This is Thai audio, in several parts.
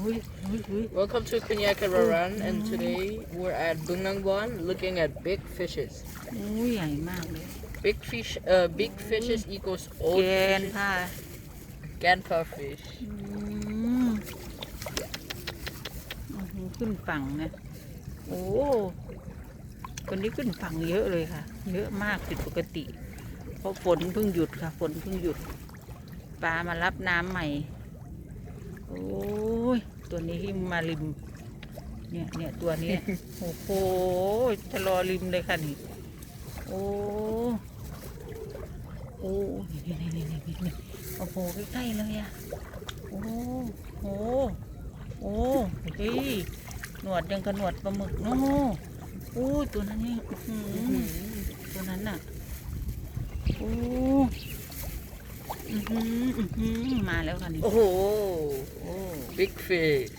อุ้ยอุ้ยอุ้ย Welcome to Kunyakararan and today we're at Bungnangbuan looking at big fishes. อุ้ยใหญ่มากเลย Big fish, uh, big fishes equals old แกน fishes. ค่ะ Ganpa fish. อืมอื้อหือขึ้นฝั่งนะโอ้คนนี้ขึ้นฝั่งเยอะเลยค่ะ เยอะมากผิดปกติ เพราะฝนเพิ่งหยุดค่ะ ฝนเพิ่งหยุดปลามารับน้ำใหม่ โอ้ยตัวนี้ที่มาริม เนี่ยเนี่ยตัวนี้ โอ้โหจะรอริมเลยค่ะนี่ โอ้โอ้นี่นี่นี่นี่นี่โอ้โหใกล้ๆเลยอะโอ้โหโอ้เฮ้ยหนวดยังกระหนวดปลาหมึกเนาะโอ้ตัวนั้นนี่ตัวนั้นน่ะโอ้ มาแล้วค่ะนี่โอ้โห big fish.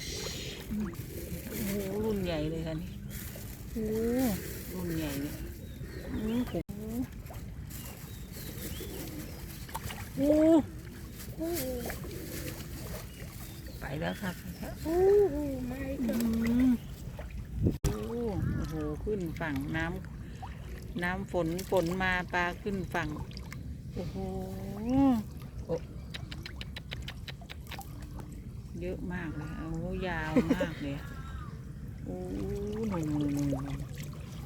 โอ้รุ่นใหญ่เลยค่ะนี่โอ้รุ่นใหญ่เลยอือโหโอ้โอ้ไปแล้วค่ะไปแล้ว Oh my อืมโอ้โหขึ้นฝั่งน้ำน้ำฝนฝนมาปลาขึ้นฝั่ง โอ้โหโอ้ เยอะมากเลยโอ้ยาวมากเลยโอ้นุ่นนุ่นนุ่นนุ่น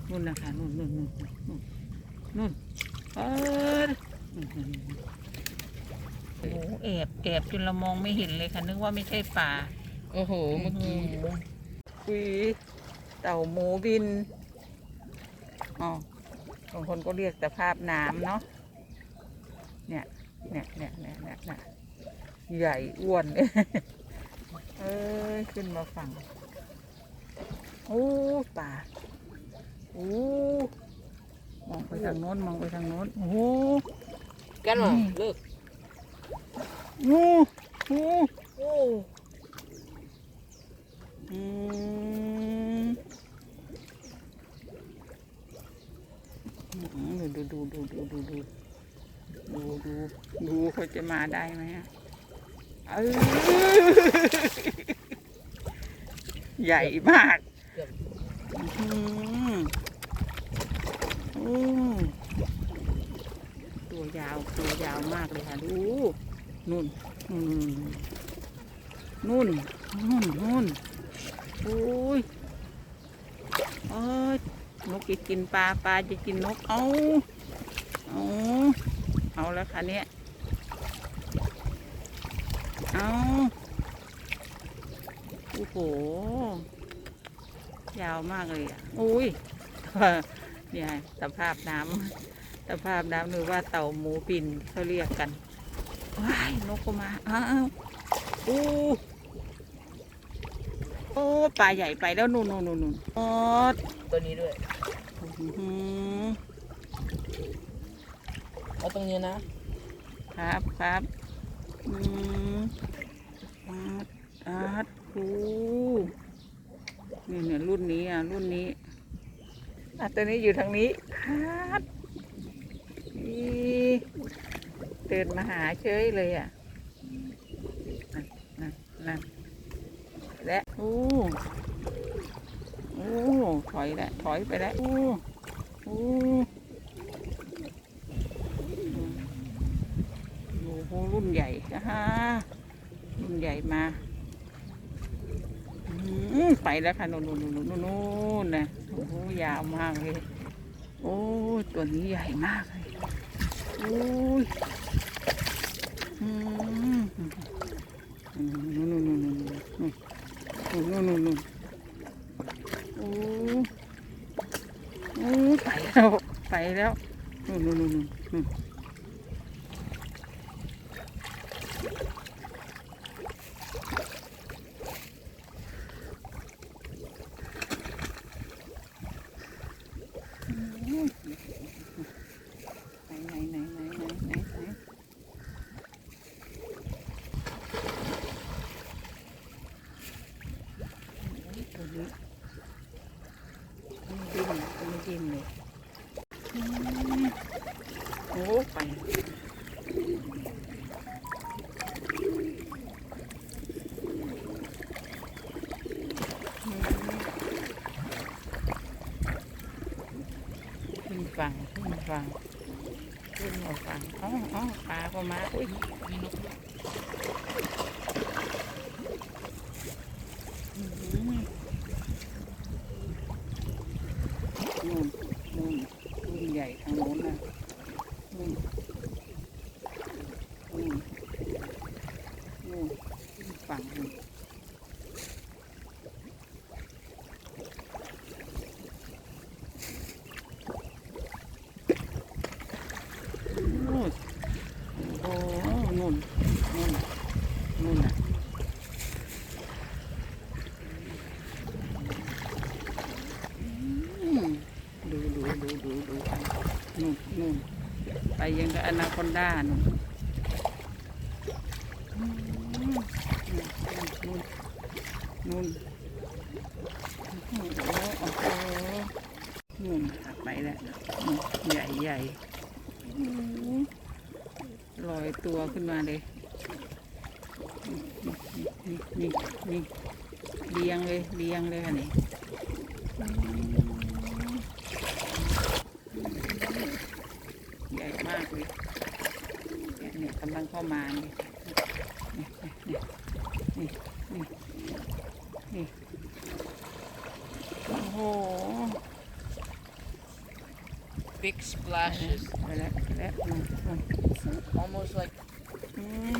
นุ่นนะคะนุ่นนุ่นนุ่นนุ่นนุ่นเออโอ้แอบแอบจนเรามองไม่เห็นเลยค่ะนึกว่าไม่ใช่ป่า Oh, Maki. คุยเต่าหมูบินอ๋อบางคนก็เรียกแต่ภาพน้ำเนาะเนี่ยเนี่ยเนี่ยเนี่ยเนี่ยเนี่ยใหญ่อ้วน เอ้ยขึ้นมาฝั่งโอ้ป่าโอ้มองไปทางโน้นมองไปทางโน้นโอ้โห Ganma, Mm. look. โอ้โห Oh. อืมอืมดูดูดูดูดูดูดูดูดูเขาจะมาได้ไหมอะเออ ใหญ่มากตัวยาว ตัวยาวมากเลยค่ะ ดูนุ่นนุ่นนุ่นนุ่นนุ่นโอ้ยเอ้ยนกจะกินปลา ปลาจะกินนก เอาเอาเอาแล้วค่ะเนี่ย เอาโอ้โห ยาวมากเลยอะอุ้ยเนี่ยสภาพน้ำสภาพน้ำหรือว่าเต่าหมูปินเขาเรียกกัน ว้าย นกก็มา อ้าวโอ้โอ้ปลาใหญ่ไปแล้วนู่นนู่นนู่นนู่นออดตัวนี้ด้วยอื้อหือเอาตรงนี้นะครับครับอืม อาดอาดโอ้นี่เนี่ยรุ่นนี้อะรุ่นนี้อะตัวนี้อยู่ทางนี้ครับนี่เดินมาหาเฉยเลยอะนั่นนั่นและโอ้โอ้ถอยแล้วถอยไปแล้วโอ้โอ้โอ้โหรุ่นใหญ่ฮะรุ่น ใหญ่มาอืไปแล้วค่ะนู่นนู่นนู่นนู่นนู่นนะโอ้โหยาวมากเลย โอ้ตัวนี้ใหญ่มากเลยโอ้ยนู่นนู่นนู่นนู่นนู่นนู่นนู่นโอ้โอ้ไปแล้วไปแล้วนู่นนู่นนู่นนู่นไหนไหนไหนไหนไหน ตัวนี้ไม่ดิ้นไม่ดิ้นเลยอืมโอ้ ฝั่งขึ้นฝั่งขึ้นมาฝั่งอ๋ออ๋อปลาก็มาอุ้ยมีนกด้วย อื้อหือนู่นนู่นรุ่นใหญ่ทางโน้นนะนู่นนู่นนู่นขึ้นฝั่งนู่น นู่นโอ้โหนู่นนู่นน่ะนู่นน่ะอืมดูดูดูดูดูไปนู่นนู่นไป ยังกับอนาคอนด้านู่มนู่นนู่นโอ้โหนู่นไปแล้วใหญ่ใหญ่ลอยตัวขึ้นมาเลย นี่นี่นี่เรียงเลยเรียงเลยค่ะนี่ใหญ่มากเลยเนี่ยเนี่ยกำลังเข้ามาเนี่ยเนี่ยเนี่ยนี่นี่นี่โอ้โห big splashes ไปแล้วไปแล้วนู่นนู่น almost like อืม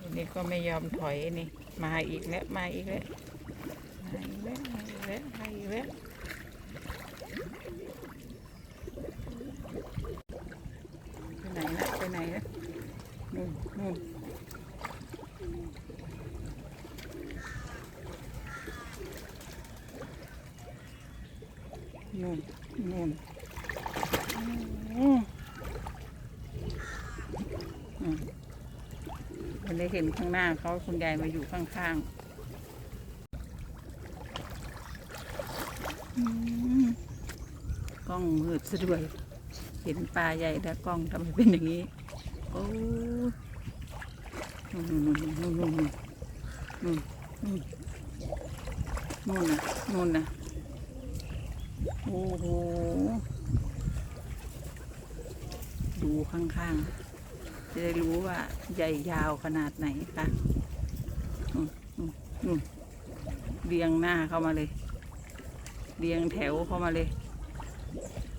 อันนี่ก็ไม่ยอมถอยนี่ มาอีกแล้ว มาอีกแล้ว มาอีกแล้ว มาอีกแล้วมาอีกแล้วไปไหนนะไปไหนนะ นู่นนู่นนู่นนู่นอืมอืมวันนี้เห็นข้างหน้าเขาคุณยายมาอยู่ข้างๆกล้องมืดซะด้วย เห็นปลาใหญ่แล้วกล้องทำไมเป็นอย่างนี้ โอ้ นู่นนู่นนู่นนู่นนู่นนู่นนะนู่นนะโอ้โหดูข้างๆ จะได้รู้ว่าใหญ่ยาวขนาดไหนคะเรียงหน้าเข้ามาเลย เรียงแถวเข้ามาเลย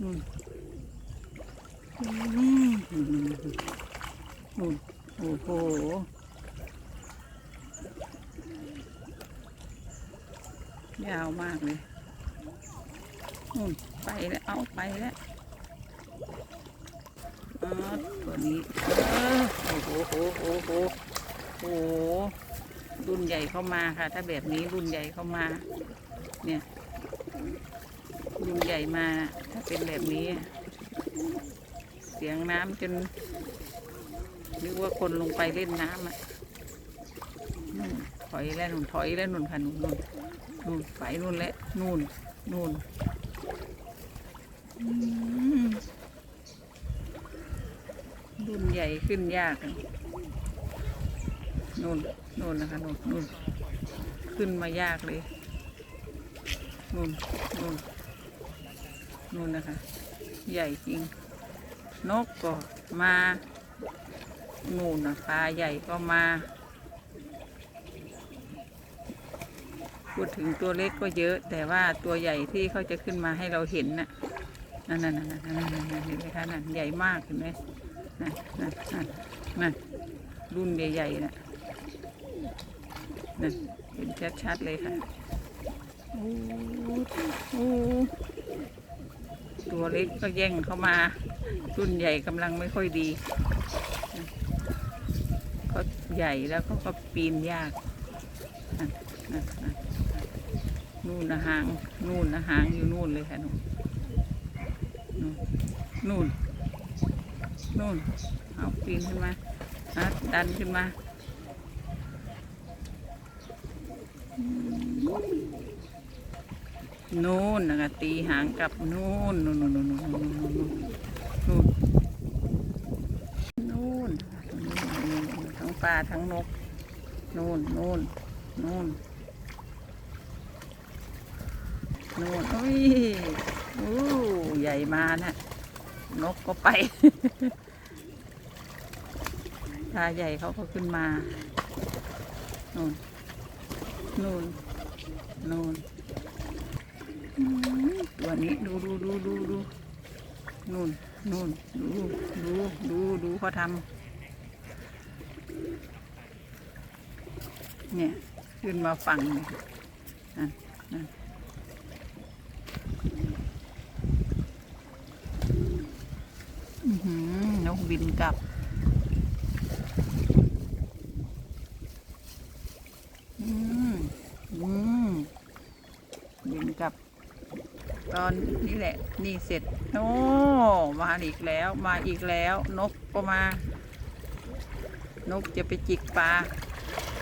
อืมอืมอืมอืมโอ้โห ยาวมากเลยนู่นไปแล้ว เอาไปแล้วอ๋อตัวนี้เออโอ้โหโอ้โหโอ้โหโอ้โหรุ่นใหญ่เข้ามาค่ะ ถ้าแบบนี้รุ่นใหญ่เข้ามา เนี่ยรุ่นใหญ่มา ถ้าเป็นแบบนี้ เสียงน้ำจนนึกว่าคนลงไปเล่นน้ำอะ ถอยแล้วนุ่นถอยแล้วนุ่นค่ะนุ่นนุ่นนุ่นไปนุ่นแล้วนุ่นนุ่นรุ่นใหญ่ขึ้นยากนู่นนู่นนะคะนู่นนู่นขึ้นมายากเลยนู่นนู่นนู่นนะคะ ใหญ่จริง นกก็มา นู่นนะปลาใหญ่ก็มา พูดถึงตัวเล็กก็เยอะ แต่ว่าตัวใหญ่ที่เขาจะขึ้นมาให้เราเห็นน่ะนั่นนั่นนั่นนั่นนั่นเห็นไหมคะนั่นใหญ่มากเห็นไหมนั่นนั่นนั่นนั่นรุ่นใหญ่ๆนะนั่นเห็นชัดๆเลยค่ะโอ้โหตัวเล็กก็แย่งเข้ามา รุ่นใหญ่กำลังไม่ค่อยดีเขาใหญ่แล้วเขาก็ปีนยากนั่น นู่นนะหางนู่นนะหางอยู่นู่นเลยค่ะนู่นนู่นนู่นเอาปีนขึ้นมาดันขึ้นมานู่นนะคะตีหางกลับนู่นนู่นนู่นนู่นนู่นนู่นนู่นนู่นทั้งปลาทั้งนกนู่นนู่นนู่น นู่นอุ้ยอู้ใหญ่มานะนกก็ไปตาใหญ่เขาก็ขึ้นมานู่นนู่นนู่นตัวนี้ดูดูดูดูดูนู่นนู่นดูดูดูดูเขาทำเนี่ย ขึ้นมาฝั่งนี่นั่นนั่นอื้อหือ นกบินกลับ อืม อืม บินกลับ ตอนนี้แหละ นี่เสร็จ โอ้ มาอีกแล้ว มาอีกแล้ว นกก็มา นกจะไปจิกปลา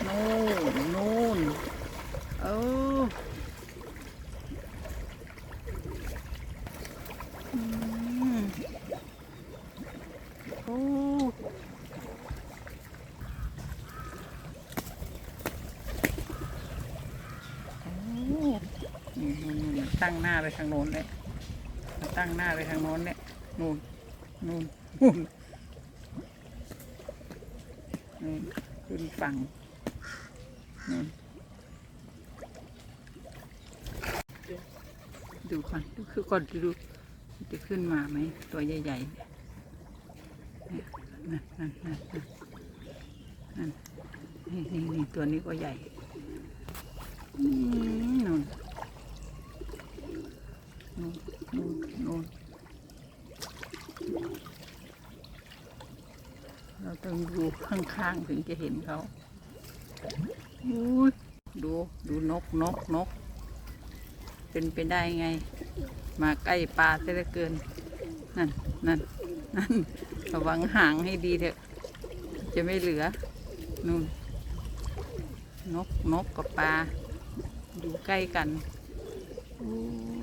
นู่น นู่น เออมโอ้โอ้นี่นู่นนู่น ตั้งหน้าไปทางโน้นเลยตั้งหน้าไปทางโน้นเนี่ยนู่นนู่นนู่นนู่นขึ้นฝั่งนู่นดูก่อนดูคือก่อนดูจะขึ้นมาไหมตัวใหญ่ๆเนั่นนั่นนั่นนั่นนี่นี่นี่ตัวนี้ก็ใหญ่นู่นนู่นนู่นนู่นเราต้องดูข้างๆถึงจะเห็นเขาอุ้ยดูดูนกนกนก เป็นไปได้ไง มาใกล้ปลาเสียเหลือเกิน นั่นนั่นนั่น ระวังหางให้ดีเถอะ จะไม่เหลือนู่นนกนกกับปลาอยู่ใกล้กันโอ้